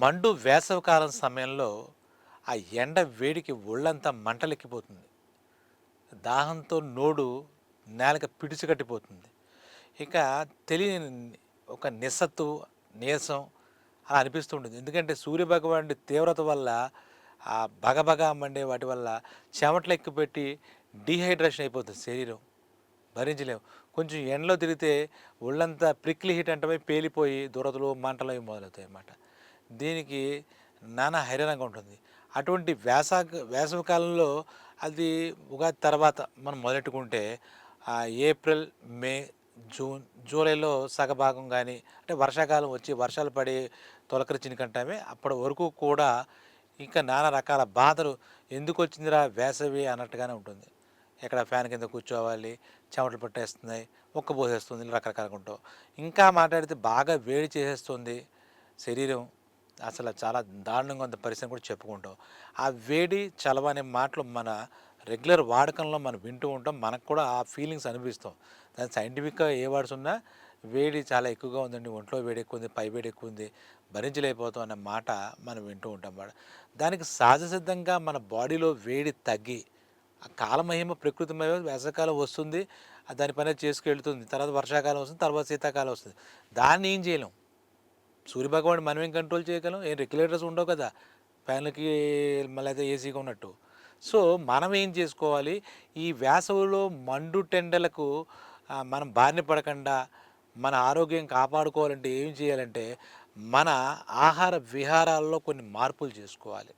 మండు వేసవికాలం సమయంలో ఆ ఎండ వేడికి ఒళ్ళంతా మంటలెక్కిపోతుంది. దాహంతో నోడు నేలక పిడిచికట్టిపోతుంది ఇక తెలియని ఒక నిస్సత్తు నీరసం అలా అనిపిస్తుంటుంది ఎందుకంటే సూర్యభగవానుడి తీవ్రత వల్ల ఆ బగబగ మండే వాటి వల్ల చెమటలు ఎక్కుపెట్టి డీహైడ్రేషన్ అయిపోతుంది శరీరం. భరించలేము కొంచెం ఎండలో తిరిగితే ఒళ్ళంతా ప్రిక్లీ హీట్ అంటే పేలిపోయి దురదలు మంటలు అవి మొదలవుతాయి అన్నమాట దీనికి నానా హైరాణంగా ఉంటుంది. అటువంటి వేసా వేసవి కాలంలో అది ఉగాది తర్వాత మనం మొదలెట్టుకుంటే ఏప్రిల్ మే జూన్ జూలైలో సగభాగం కానీ అంటే వర్షాకాలం వచ్చి వర్షాలు పడి తొలకరిచిన కంటమే అప్పటి వరకు కూడా ఇంకా నానా రకాల బాధలు ఎందుకు వచ్చిందిరా వేసవి అన్నట్టుగానే ఉంటుంది. ఎక్కడ ఫ్యాన్ కింద కూర్చోవాలి చెమటలు పట్టేస్తున్నాయి ఒక్క పోసేస్తుంది రకరకాలుగా ఉంటావు. ఇంకా మాట్లాడితే బాగా వేడి చేసేస్తుంది శరీరం. అసలు చాలా దారుణంగా ఉన్న పరిస్థితి కూడా చెప్పుకుంటాం. ఆ వేడి చలవ అనే మాటలు మన రెగ్యులర్ వాడకంలో మనం వింటూ ఉంటాం. మనకు కూడా ఆ ఫీలింగ్స్ అనిపిస్తాం. దాని సైంటిఫిక్గా ఏ వర్డ్స్ ఉన్నా వేడి చాలా ఎక్కువగా ఉందండి. ఒంట్లో వేడి ఎక్కువ ఉంది పై వేడి ఎక్కువ ఉంది భరించలేకపోతాం అన్న మాట మనం వింటూ ఉంటాం మేడం దానికి సహజ సిద్ధంగా మన బాడీలో వేడి తగ్గి ఆ కాలమహిమ ప్రకృతి వేసవకాలం వస్తుంది దాని పని చేసుకెళ్తుంది తర్వాత వర్షాకాలం వస్తుంది తర్వాత శీతాకాలం వస్తుంది. దాన్ని ఏం చేయలేం. సూర్యభగవాన్ మనం ఏం కంట్రోల్ చేయగలం? ఏం రెగ్యులేటర్స్ ఉండవు కదా. ఫ్యాన్లకి మళ్ళీ అయితే ఏసీగా ఉన్నట్టు. సో మనం ఏం చేసుకోవాలి? ఈ వేసవిలో మండు టెండలకు మనం బారిన పడకుండా మన ఆరోగ్యం కాపాడుకోవాలంటే ఏం చేయాలంటే మన ఆహార విహారాల్లో కొన్ని మార్పులు చేసుకోవాలి.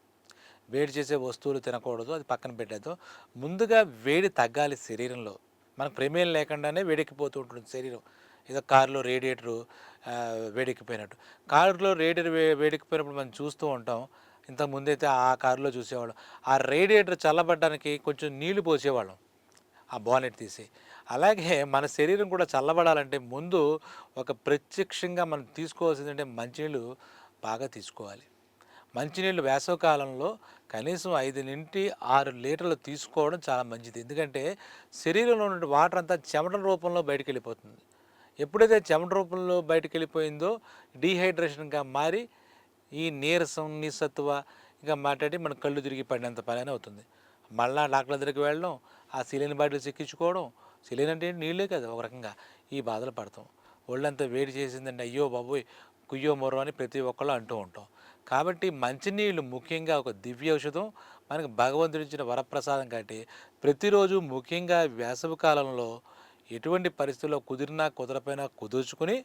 వేడి చేసే వస్తువులు తినకూడదు అది పక్కన పెట్టేద్దాం. ముందుగా వేడి తగ్గాలి శరీరంలో. మనకు ప్రమేయం లేకుండానే వేడెక్కిపోతూ ఉంటుంది శరీరం. ఏదో కారులో రేడియేటరు వేడెక్కిపోయినట్టు. కారులో రేడియేటర్ వే వేడెక్కిపోయినప్పుడు మనం చూస్తూ ఉంటాం. ఇంతకు ముందైతే ఆ కారులో చూసేవాళ్ళం. ఆ రేడియేటర్ చల్లబడడానికి కొంచెం నీళ్ళు పోసేవాళ్ళం ఆ బానెట్ తీసి. అలాగే మన శరీరం కూడా చల్లబడాలంటే ముందు ఒక ప్రత్యక్షంగా మనం తీసుకోవాల్సింది అంటే మంచినీళ్ళు బాగా తీసుకోవాలి. మంచినీళ్ళు వేసవకాలంలో కనీసం ఐదు నుండి ఆరు లీటర్లు తీసుకోవడం చాలా మంచిది. ఎందుకంటే శరీరంలో ఉన్న వాటర్ అంతా చెమటల రూపంలో బయటికి వెళ్ళిపోతుంది ఎప్పుడైతే చెమట రూపంలో బయటికి వెళ్ళిపోయిందో డీహైడ్రేషన్గా మారి ఈ నీరసం నిస్సత్వ ఇంకా మాట్లాడి మన కళ్ళు తిరిగి పడినంత పని అవుతుంది. మళ్ళా డాక్టర్ దగ్గరికి వెళ్ళడం ఆ సిలిండర్ బాటిల్స్ ఎక్కించుకోవడం సిలిండర్ అంటే నీళ్ళే కదా ఒక రకంగా ఈ బాధలు పడతాం. ఒళ్ళంతా వేడి చేసిందండి అయ్యో బాబోయ్ కుయ్యో మొర్రో అని ప్రతి ఒక్కళ్ళు అంటూ ఉంటాం. కాబట్టి మంచినీళ్ళు ముఖ్యంగా ఒక దివ్య ఔషధం మనకు భగవంతుడిచ్చిన వరప్రసాదం కాబట్టి ప్రతిరోజు ముఖ్యంగా వేసవి కాలంలో ఎటువంటి పరిస్థితుల్లో కుదిరినా కుదరపోయినా కుదుర్చుకుని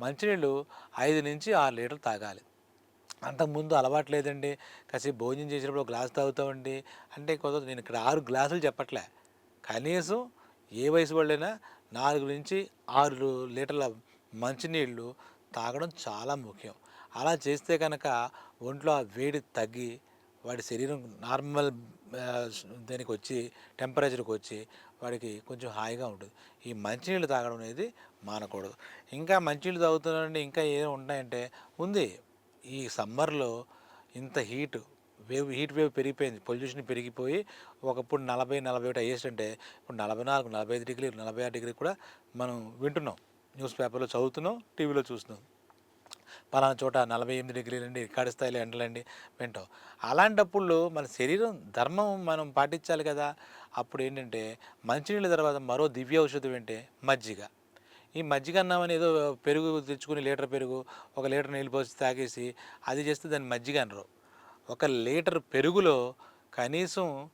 మంచినీళ్ళు ఐదు నుంచి ఆరు లీటర్లు తాగాలి. అంతకుముందు అలవాటు లేదండి కాసేపు భోజనం చేసినప్పుడు గ్లాస్ తాగుతామండి. అంటే కొంత నేను ఇక్కడ ఆరు గ్లాసులు చెప్పట్లే. కనీసం ఏ వయసు వాళ్ళైనా నాలుగు నుంచి ఆరు లీటర్ల మంచినీళ్ళు తాగడం చాలా ముఖ్యం. అలా చేస్తే కనుక ఒంట్లో ఆ వేడి తగ్గి వాడి శరీరం నార్మల్ దీనికి వచ్చి టెంపరేచర్కి వచ్చి వాడికి కొంచెం హాయిగా ఉంటుంది. ఈ మంచినీళ్ళు తాగడం అనేది మానకూడదు. ఇంకా మంచినీళ్ళు తాగుతున్నారంటే ఇంకా ఏం ఉంటాయంటే ఉంది. ఈ సమ్మర్లో ఇంత హీట్ వేవ్ హీట్ వేవ్ పెరిగిపోయింది. పొల్యూషన్ పెరిగిపోయి ఒకప్పుడు నలభై నలభై ఒకటి అయ్యేసి అంటే ఇప్పుడు నలభై నాలుగు నలభై ఐదు డిగ్రీ నలభై ఆరు డిగ్రీ కూడా మనం వింటున్నాం. న్యూస్ పేపర్లో చదువుతున్నాం టీవీలో చూస్తున్నాం. పలానా చోట నలభై ఎనిమిది డిగ్రీలండి రికార్డు స్థాయిలో ఎండలండి వింటాం. అలాంటప్పుడు మన శరీరం ధర్మం మనం పాటించాలి కదా. అప్పుడు ఏంటంటే మంచినీళ్ళ తర్వాత మరో దివ్య ఔషధం ఏంటి? మజ్జిగ. ఈ మజ్జిగ అన్నామని ఏదో పెరుగు తెచ్చుకుని లీటర్ పెరుగు ఒక లీటర్ నీళ్ళు పోసి తాగేసి అది చేస్తే దాన్ని మజ్జిగ అనరు. ఒక లీటర్ పెరుగులో కనీసం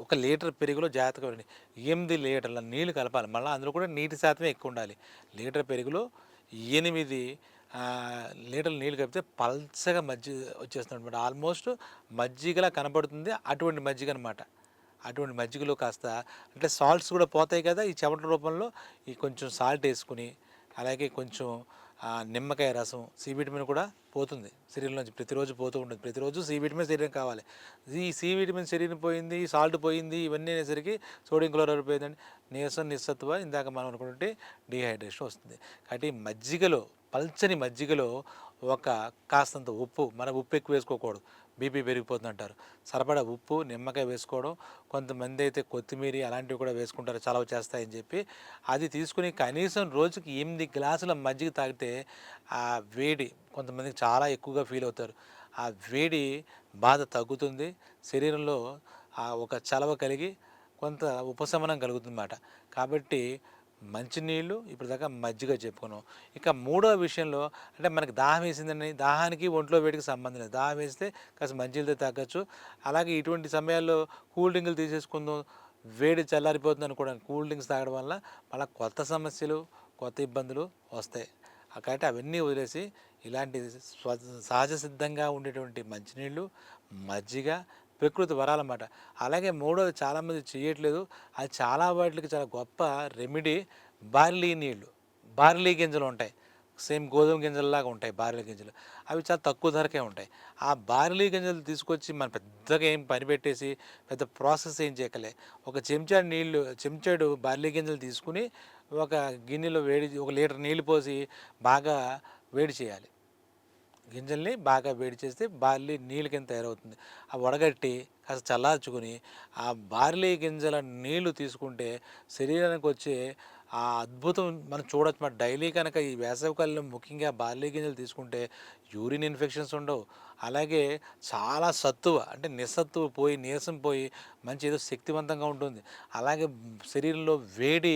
ఒక లీటర్ పెరుగులో జాగ్రత్తగా ఉండండి ఎనిమిది లీటర్ల నీళ్ళు కలపాలి. మళ్ళీ అందులో కూడా నీటి శాతమే ఎక్కువ ఉండాలి. లీటర్ పెరుగులో ఎనిమిది లీటర్లు నీళ్ళు కలిపితే పల్చగా మజ్జిగ వచ్చేస్తుంది అనమాట ఆల్మోస్ట్ మజ్జిగలా కనబడుతుంది. అటువంటి మజ్జిగ అనమాట అటువంటి మజ్జిగలో కాస్త అంటే సాల్ట్స్ కూడా పోతాయి కదా ఈ చెమట రూపంలో. ఈ కొంచెం సాల్ట్ వేసుకుని అలాగే కొంచెం నిమ్మకాయ రసం సి విటమిన్ కూడా పోతుంది. శరీరంలోంచి ప్రతిరోజు పోతూ ఉంటుంది. ప్రతిరోజు సి విటమిన్ శరీరం కావాలి. ఈ సి విటమిన్ శరీరం పోయింది సాల్ట్ పోయింది ఇవన్నీ అనేసరికి సోడియం క్లోరైడ్ పోయిందండి నీరసం నిస్సత్వ ఇందాక మనం అనుకుంటే డిహైడ్రేషన్ వస్తుంది. కాబట్టి మజ్జిగలో పల్చని మజ్జిగలో ఒక కాస్తంత ఉప్పు మన ఉప్పు ఎక్కువ వేసుకోకూడదు. బీపీ పెరిగిపోతుంది అంటారు సరిపడా ఉప్పు నిమ్మకాయ వేసుకోవడం కొంతమంది అయితే కొత్తిమీర అలాంటివి కూడా వేసుకుంటారు చలవ చేస్తాయని చెప్పి. అది తీసుకుని కనీసం రోజుకి ఎనిమిది గ్లాసుల మజ్జిగ తాగితే ఆ వేడి కొంతమందికి చాలా ఎక్కువగా ఫీల్ అవుతారు. ఆ వేడి బాధ తగ్గుతుంది. శరీరంలో ఆ ఒక చలవ కలిగి కొంత ఉపశమనం కలుగుతుందన్నమాట. కాబట్టి మంచినీళ్ళు ఇప్పుడు దాకా మజ్జిగ చెప్పుకున్నాం. ఇక మూడో విషయంలో అంటే మనకి దాహం వేసిందని దాహానికి ఒంట్లో వేడికి సంబంధం లేదు. దాహం వేస్తే కాస్త మంచినీళ్ళతో తగ్గచ్చు అలాగే ఇటువంటి సమయాల్లో కూల్ డ్రింకులు తీసేసుకుందాం. వేడి చల్లారిపోతుంది అనుకోవడానికి కూల్ డ్రింక్స్ తాగడం వల్ల మళ్ళీ కొత్త సమస్యలు కొత్త ఇబ్బందులు వస్తాయి. కాబట్టి అవన్నీ వదిలేసి ఇలాంటి స్వ సహజ సిద్ధంగా ఉండేటువంటి మంచినీళ్ళు మజ్జిగ ప్రకృతి వరాలన్నమాట. అలాగే మూడోది చాలామంది చేయట్లేదు. అది చాలా వాటికి చాలా గొప్ప రెమెడీ బార్లీ నీళ్ళు బార్లీ గింజలు ఉంటాయి. సేమ్ గోధుమ గింజలలాగా ఉంటాయి బార్లీ గింజలు. అవి చాలా తక్కువ ధరకే ఉంటాయి. ఆ బార్లీ గింజలు తీసుకొచ్చి మనం పెద్దగా ఏం పని పెట్టేసి పెద్ద ప్రాసెస్ ఏం చేయకలే. ఒక చెంచాడు నీళ్ళు చెంచాడు బార్లీ గింజలు తీసుకుని ఒక గిన్నెలో వేడి ఒక లీటర్ నీళ్ళు పోసి బాగా వేడి చేయాలి. గింజల్ని బాగా వేడి చేస్తే బార్లీ నీళ్ళ కింద తయారవుతుంది. ఆ వడగట్టి కాస్త చల్లార్చుకుని ఆ బార్లీ గింజల నీళ్ళు తీసుకుంటే శరీరానికి వచ్చే ఆ అద్భుతం మనం చూడొచ్చు. మరి డైలీ కనుక ఈ వేసవికాలంలో ముఖ్యంగా బార్లీ గింజలు తీసుకుంటే యూరిన్ ఇన్ఫెక్షన్స్ ఉండవు. అలాగే చాలా సత్తువ అంటే నిస్సత్తువ పోయి నీరసం పోయి మంచి ఏదో శక్తివంతంగా ఉంటుంది. అలాగే శరీరంలో వేడి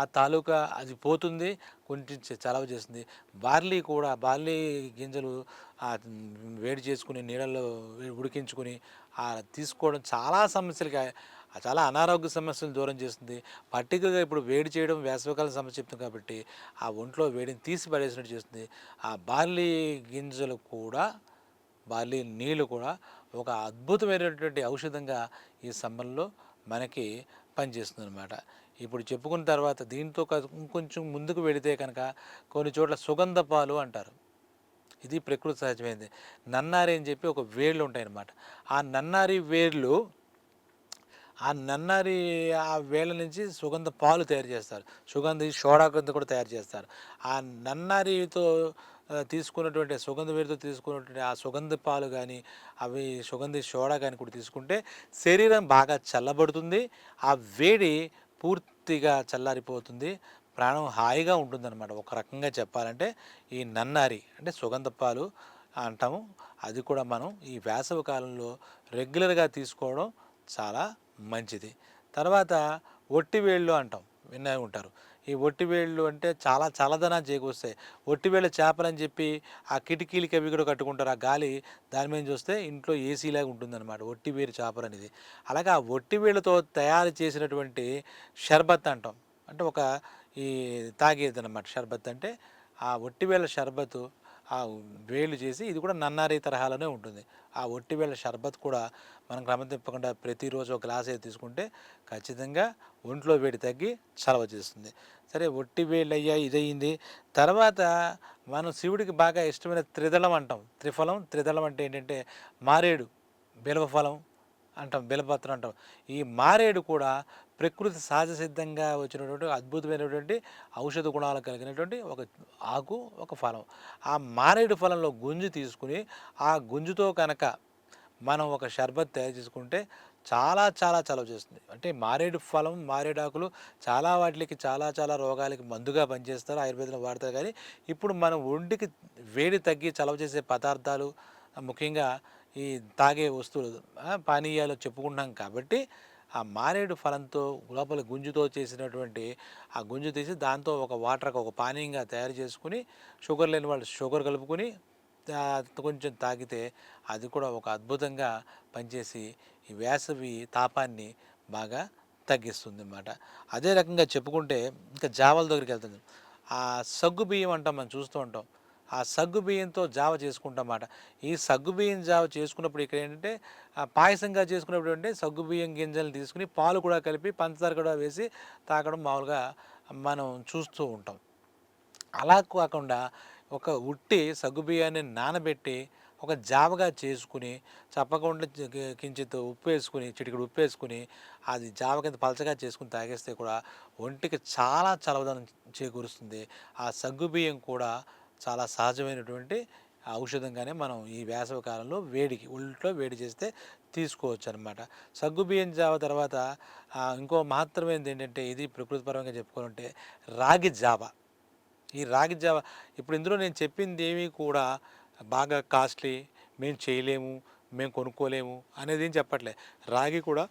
ఆ తాలూకా అది పోతుంది కొంచెం చలవ చేస్తుంది. బార్లీ కూడా బార్లీ గింజలు వేడి చేసుకుని నీళ్ళలో ఉడికించుకుని తీసుకోవడం చాలా సమస్యలకి చాలా అనారోగ్య సమస్యలు దూరం చేస్తుంది. పర్టికులర్గా ఇప్పుడు వేడి చేయడం వేసవికాలం సమస్య చెప్తుంది కాబట్టి ఆ ఒంట్లో వేడిని తీసి పడేసినట్టు చేస్తుంది. ఆ బార్లీ గింజలు కూడా బార్లీ నీళ్ళు కూడా ఒక అద్భుతమైనటువంటి ఔషధంగా ఈ సమ్మర్లో మనకి పనిచేస్తుంది అనమాట ఇప్పుడు చెప్పుకున్న తర్వాత దీంతో కొంచెం ముందుకు వెళితే కనుక కొన్ని చోట్ల సుగంధ పాలు అంటారు. ఇది ప్రకృతి సహజమైనది. నన్నారి అని చెప్పి ఒక వేళ్ళు ఉంటాయన్నమాట. ఆ నన్నారి వేర్లు ఆ నన్నారి ఆ వేళ్ళ నుంచి సుగంధ పాలు తయారు చేస్తారు. సుగంధ సోడా కింద కూడా తయారు చేస్తారు. ఆ నన్నారితో తీసుకున్నటువంటి సుగంధ వేరుతో తీసుకున్నటువంటి ఆ సుగంధ పాలు కానీ అవి సుగంధి సోడా కానీ కూడా తీసుకుంటే శరీరం బాగా చల్లబడుతుంది. ఆ వేడి పూర్తిగా చల్లారిపోతుంది. ప్రాణం హాయిగా ఉంటుందన్నమాట. ఒక రకంగా చెప్పాలంటే ఈ నన్నారి అంటే సుగంధ పాలు అంటాము. అది కూడా మనం ఈ వేసవి కాలంలో రెగ్యులర్గా తీసుకోవడం చాలా మంచిది. తర్వాత ఒట్టివేళ్ళు అంటాం వినే ఉంటారు. ఈ ఒట్టివేళ్ళు అంటే చాలా చల్లదనాన్ని చేకూరుస్తాయి. ఒట్టివేళ్ళ చేపలని చెప్పి ఆ కిటికీలకి అవి కూడా కట్టుకుంటారు. ఆ గాలి దాని మీద చూస్తే ఇంట్లో ఏసీలాగా ఉంటుందన్నమాట ఒట్టివేరు చేపలు అనేది. అలాగే ఆ ఒట్టివేళ్ళతో తయారు చేసినటువంటి షర్బత్ అంటాం. అంటే ఒక ఈ తాగేది అనమాట షర్బత్ అంటే ఆ ఒట్టివేళ్ళ షర్బత్ ఆ వేలు చేసి ఇది కూడా నన్నారి తరహాలోనే ఉంటుంది. ఆ ఒట్టివేళ్ళ షర్బత్ కూడా మనం క్రమం తిప్పకుండా ప్రతిరోజు ఒక గ్లాస్ అయితే తీసుకుంటే ఖచ్చితంగా ఒంట్లో వేడి తగ్గి చలవ చేస్తుంది. సరే ఒట్టి వేళ్ళు అయ్యా ఇదయింది. తర్వాత మనం శివుడికి బాగా ఇష్టమైన త్రిదళం అంటాం. త్రిఫలం త్రిదళం అంటే ఏంటంటే మారేడు బిలవ ఫలం అంటాం బిలపత్రం అంటాం. ఈ మారేడు కూడా ప్రకృతి సహజ సిద్ధంగా వచ్చినటువంటి అద్భుతమైనటువంటి ఔషధ గుణాలు కలిగినటువంటి ఒక ఆకు ఒక ఫలం. ఆ మారేడు ఫలంలో గుంజు తీసుకుని ఆ గుంజుతో కనుక మనం ఒక షర్బత్ తయారు చేసుకుంటే చాలా చాలా చలవ చేస్తుంది. అంటే మారేడు ఫలం మారేడు ఆకులు చాలా వాటికి చాలా చాలా రోగాలకి మందుగా పనిచేస్తారు ఆయుర్వేదంలో వాడతారు. కానీ ఇప్పుడు మనం ఒంటికి వేడి తగ్గి చలవ చేసే పదార్థాలు ముఖ్యంగా ఈ తాగే వస్తువులు పానీయాలు చెప్పుకుంటాం కాబట్టి ఆ మారేడు ఫలంతో లోపల గుంజుతో చేసినటువంటి ఆ గుంజు తీసి దాంతో ఒక వాటర్కి ఒక పానీయంగా తయారు చేసుకుని షుగర్ లేని వాళ్ళు షుగర్ కలుపుకొని కొంచెం తాగితే అది కూడా ఒక అద్భుతంగా పనిచేసి ఈ వేసవి తాపాన్ని బాగా తగ్గిస్తుంది అన్నమాట అదే రకంగా చెప్పుకుంటే ఇంకా జావల దగ్గరికి వెళ్తుంది ఆ సగ్గు బియ్యం అంటాం మనం చూస్తూ ఉంటాం. ఆ సగ్గు బియ్యంతో జావ చేసుకుంటామాట ఈ సగ్గు బియ్యం జావ చేసుకున్నప్పుడు ఇక్కడ ఏంటంటే పాయసంగా చేసుకున్నప్పుడు అంటే సగ్గు బియ్యం గింజలు తీసుకుని పాలు కూడా కలిపి పంచదార కూడా వేసి తాగడం మామూలుగా మనం చూస్తూ ఉంటాం. అలా కాకుండా ఒక ఉట్టి సగ్గుబియ్యాన్ని నానబెట్టి ఒక జావగా చేసుకుని చప్పకుండా కించిత్ ఉప్పు వేసుకుని చిటికడు ఉప్పు వేసుకుని అది జావ కింద పలచగా చేసుకుని తాగేస్తే కూడా ఒంటికి చాలా చలవదనం చేకూరుస్తుంది. ఆ సగ్గుబియ్యం కూడా చాలా సహజమైనటువంటి ఔషధంగానే మనం ఈ వేసవి కాలంలో వేడికి ఒంట్లో వేడి చేస్తే తీసుకోవచ్చు అనమాట సగ్గు బియ్యం జావ తర్వాత ఇంకో మహత్తరమైనది ఏంటంటే ఇది ప్రకృతిపరంగా చెప్పుకోవాలంటే రాగి జావ. ఈ రాగి జావ ఇప్పుడు ఇందులో నేను చెప్పింది ఏమీ కూడా బాగా కాస్ట్లీ మేము చేయలేము మేము కొనుక్కోలేము అనేది ఏం చెప్పట్లే. రాగి కూడా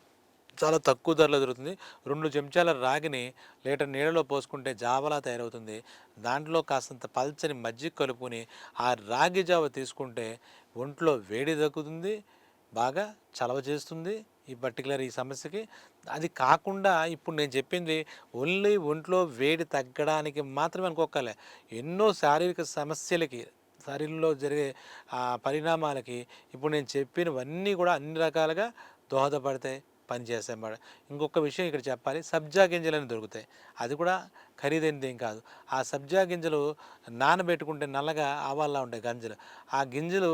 చాలా తక్కువ ధరలో దొరుకుతుంది రెండు చెంచాల రాగిని లీటర్ నీళ్ళలో పోసుకుంటే జావలా తయారవుతుంది. దాంట్లో కాస్తంత పల్చని మజ్జిగ కలుపుకొని ఆ రాగి జావ తీసుకుంటే ఒంట్లో వేడి తగ్గుతుంది బాగా చలవ చేస్తుంది ఈ పర్టికులర్ ఈ సమస్యకి. అది కాకుండా ఇప్పుడు నేను చెప్పింది ఓన్లీ ఒంట్లో వేడి తగ్గడానికి మాత్రమే అనుకోకలే ఎన్నో శారీరక సమస్యలకి శరీరంలో జరిగే ఆ పరిణామాలకి ఇప్పుడు నేను చెప్పినవన్నీ కూడా అన్ని రకాలుగా దోహదపడతాయి. పనిచేస్తాయి అన్నమాట ఇంకొక విషయం ఇక్కడ చెప్పాలి. సబ్జా గింజలు అని దొరుకుతాయి. అది కూడా ఖరీదైనది ఏం కాదు. ఆ సబ్జా గింజలు నానబెట్టుకుంటే నల్లగా ఆవాల్లా ఉంటాయి గంజలు. ఆ గింజలు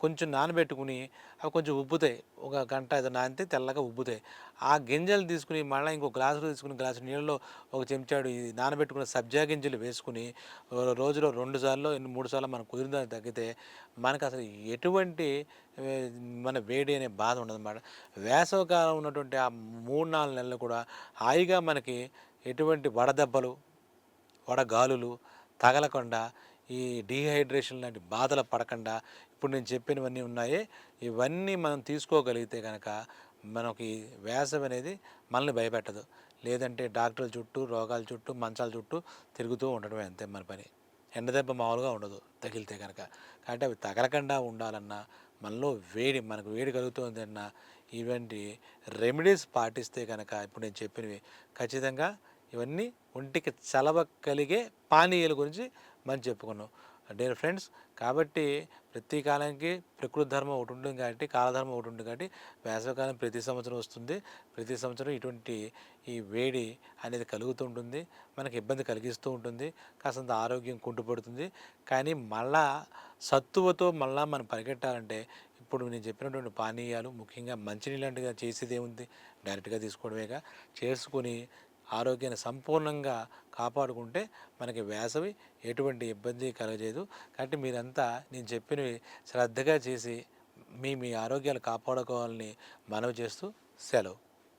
కొంచెం నానబెట్టుకుని అవి కొంచెం ఉబ్బుతాయి. ఒక గంట ఐదు నానితే తెల్లగా ఉబ్బుతాయి. ఆ గింజలు తీసుకుని మళ్ళీ ఇంకో గ్లాసులో తీసుకుని గ్లాసు నీళ్ళలో ఒక చెంచాడు ఈ నానబెట్టుకున్న సబ్జా గింజలు వేసుకుని రోజులో రెండు సార్లు మూడు సార్లు మనం కుదిరిన తగ్గితే మనకు అసలు ఎటువంటి మన వేడి అనే బాధ ఉండదన్నమాట వేసవకాలం ఉన్నటువంటి ఆ మూడు నాలుగు నెలలు కూడా హాయిగా మనకి ఎటువంటి వడదెబ్బలు వడగాలులు తగలకుండా ఈ డీహైడ్రేషన్ లాంటి బాధలు పడకుండా ఇప్పుడు నేను చెప్పినవన్నీ ఉన్నాయి. ఇవన్నీ మనం తీసుకోగలిగితే కనుక మనకి వేసవి అనేది మనల్ని భయపెట్టదు. లేదంటే డాక్టర్ల చుట్టూ రోగాల చుట్టూ మంచాల చుట్టూ తిరుగుతూ ఉండడమే అంతే మన పని. ఎండదెబ్బ మామూలుగా ఉండదు తగిలితే కనుక కాబట్టి అవి తగలకుండా ఉండాలన్నా మనలో వేడి మనకు వేడి కలుగుతుంది అన్న ఇవంటి రెమెడీస్ పాటిస్తే కనుక ఇప్పుడు నేను చెప్పినవి ఖచ్చితంగా ఇవన్నీ ఒంటికి చలవ కలిగే పానీయాల గురించి మనం చెప్పుకున్నాం. డియర్ ఫ్రెండ్స్ కాబట్టి ప్రతి కాలానికి ప్రకృతి ధర్మం ఒకటి ఉంటుంది కాబట్టి కాలధర్మం ఒకటి ఉంటుంది కాబట్టి వేసవికాలం ప్రతి సంవత్సరం వస్తుంది. ప్రతి సంవత్సరం ఇటువంటి ఈ వేడి అనేది కలుగుతూ ఉంటుంది. మనకి ఇబ్బంది కలిగిస్తూ ఉంటుంది. కాస్తంత ఆరోగ్యం కుంటుపడుతుంది. కానీ మళ్ళా సత్తువతో మళ్ళా మనం పరిగెట్టాలంటే ఇప్పుడు నేను చెప్పినటువంటి పానీయాలు ముఖ్యంగా మంచినీళ్ళంటిగా చేసేది ఏముంది? డైరెక్ట్గా తీసుకోవడమేగా. చేసుకుని ఆరోగ్యాన్ని సంపూర్ణంగా కాపాడుకుంటే మనకి వేసవి ఎటువంటి ఇబ్బంది కలగలేదు కాబట్టి మీరంతా నేను చెప్పినవి శ్రద్ధగా చేసి మీ మీ ఆరోగ్యాలు కాపాడుకోవాలని మనవి చేస్తూ సెలవు.